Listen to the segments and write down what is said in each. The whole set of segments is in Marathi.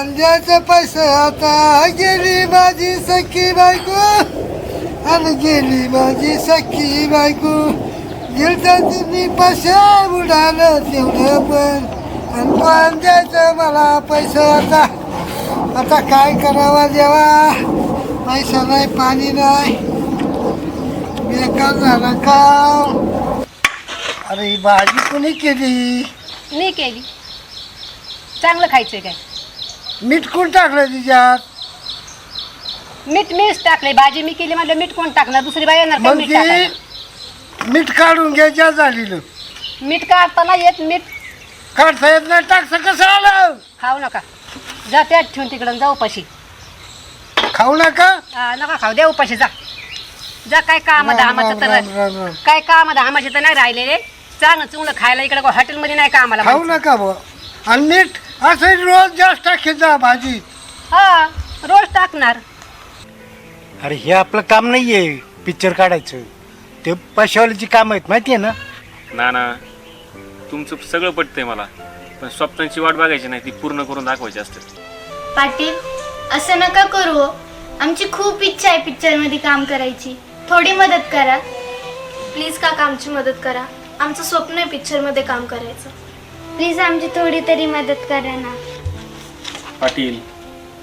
कुणाचं पैसे आता. गेली माझी सखी बायको. आणि गेली माझी सखी बायको. गेलता तुम्ही पैसे उडालं तेवढं पण. आणि पण द्यायचं मला पैसे आता. आता काय करावा देवा? पैसा नाही पाणी नाही. बेकार झाला का अरे ही भाजी कोणी केली? मी केली. चांगलं खायचंय काय? मीठ कोण टाकलं तिच्यात? मीठ मीच टाकले भाजी मी केली म्हटलं मीठ कोण टाकणार? दुसरी बाई येणार का मग मीठ ती टाकायला मीठ काढून घ्यायच्या झालेलं. मीठ काढताना येत मीठ काढता येत नाही टाकतं कसं आलं? खाऊ नका. जा त्यात ठेवून तिकडं जाऊ उपाशी. खाऊ नका? हा, नका खाऊ द्या उपाशी जा. जा काय काम धामाचं राम, राम, तर राम. काय काम धामाचे तर नाही राहिलेले चांगलं चुंगलं खायला इकडे हॉटेलमध्ये नाही कामाला खाऊ. नका बुवा. आणि मीठ? असं रोज जास्त टाकीत जा भाजीत हा रोज टाकणार. अरे हे आपलं काम नाहीये पिक्चर काढायचं. ते पैशावाल्याची काम आहेत माहिती आहे ना? ना ना तुमचं सगळं पटतंय मला. पण स्वप्नांची वाट बघायची नाही ती पूर्ण करून दाखवायची असते. पाटील असं नका करू हो. आमची खूप इच्छा आहे पिक्चरमध्ये काम करायची. थोडी मदत करा. प्लीज काका आमची मदत करा. आमचं स्वप्न आहे पिक्चरमध्ये काम करायचं. प्लीज आमची थोडी तरी मदत करा ना. पाटील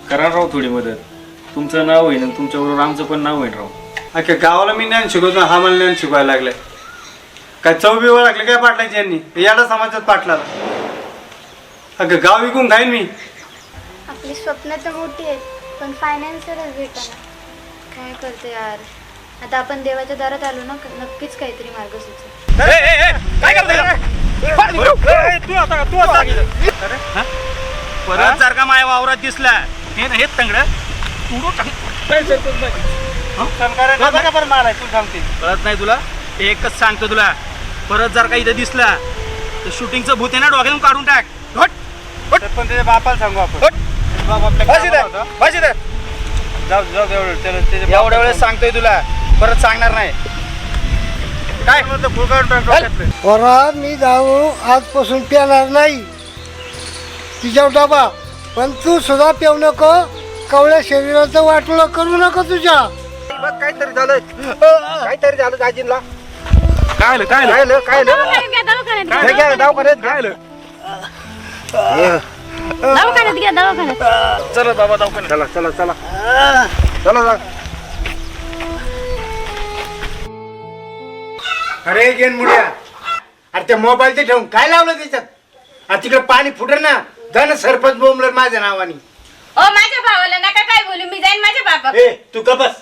करा राव थोडी मदत. तुमचं नाव होईल आणि तुमच्याबरोबर आमचं पण नाव होईल राव. अख्ख्या गावाला मी ज्ञान शिकवतो हा मला ज्ञान शिकवायला लागलाय. काय चव बिवं लागले काय पाटलाची यांनी? याडा समाजात पाटलाला. अगं गाव विकून खाईन मी. आपली स्वप्न तर मोठी आहेत पण फायनान्सरच भेटाना. काय करते यार? आता आपण देवाच्या दारात आलो ना नक्कीच काहीतरी मार्ग सुचेल परत जर का माझ्या वावरात दिसला. हे ना हेच तंगड. कळत नाही तुला? एकच सांगतो तुला. परत जर का इथं दिसला तर शूटिंगचं भूत आहे ना डोक्यातून काढून टाक. पण त्याच्या बापाला सांगू आपण. जाऊ जाऊ एवढ्या वेळेस सांगतोय तुला. परत सांगणार नाही. काय. पोरा मी जाऊ. आजपासून पेणार नाही. तिच्या डबा पण तू सुद्धा पेऊ नको. कवळ्या शरीराचं वाटोळं करू नको तुझ्या. काहीतरी झालं काहीतरी झालं दाजींला. काय आलं? काय आलं? काय आलं? काय घ्या दवाखान्यात? काय आलं? दवाखान्यात घ्या दवाखान्यात. चला बाबा दवाखान्यात. चला चला चला. चला जा. अरे गेन मुड्या. अरे त्या मोबाईल ते ठेवून काय लावलं त्याच्यात? अरे तिकडे पाणी फुटलं ना जा ना सरपंच बोंबलं माझ्या नावाने. ओ माझ्या भावाला नका काय बोलू मी जाईन माझ्या बाबा ए तू का बस.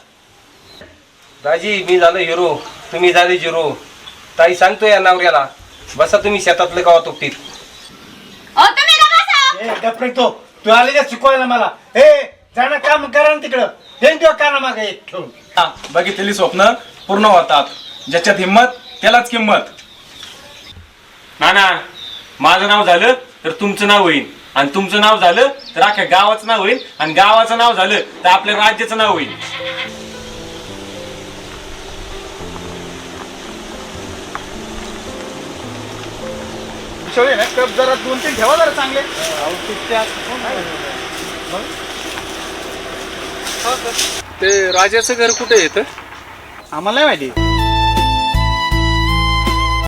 दाजी मी झालो हिरो. तुम्ही झाले झिरो ताई सांगतो या नवऱ्याला बसा तुम्ही शेतातलं गावा तुपटीत ओ तुम्ही का बसा. ए गप्रे तो. तू आले का शिकवायला मला. ए जाणं काम करा ना तिकडं. तुझ्या काना मागे एक ठेवून. हा, बघितलेली स्वप्न पूर्ण होतात. ज्याच्यात हिंमत त्यालाच किंमत. ना ना माझं नाव झालं तर तुमचं नाव होईल आणि तुमचं नाव झालं तर अख्ख्या गावाचं नाव होईल आणि गावाचं नाव झालं तर आपल्या राज्याचं नाव होईल जरा दोन तीन ठेवा जरा चांगले. ते राजाचं घर कुठे येतं आम्हाला नाही माहिती.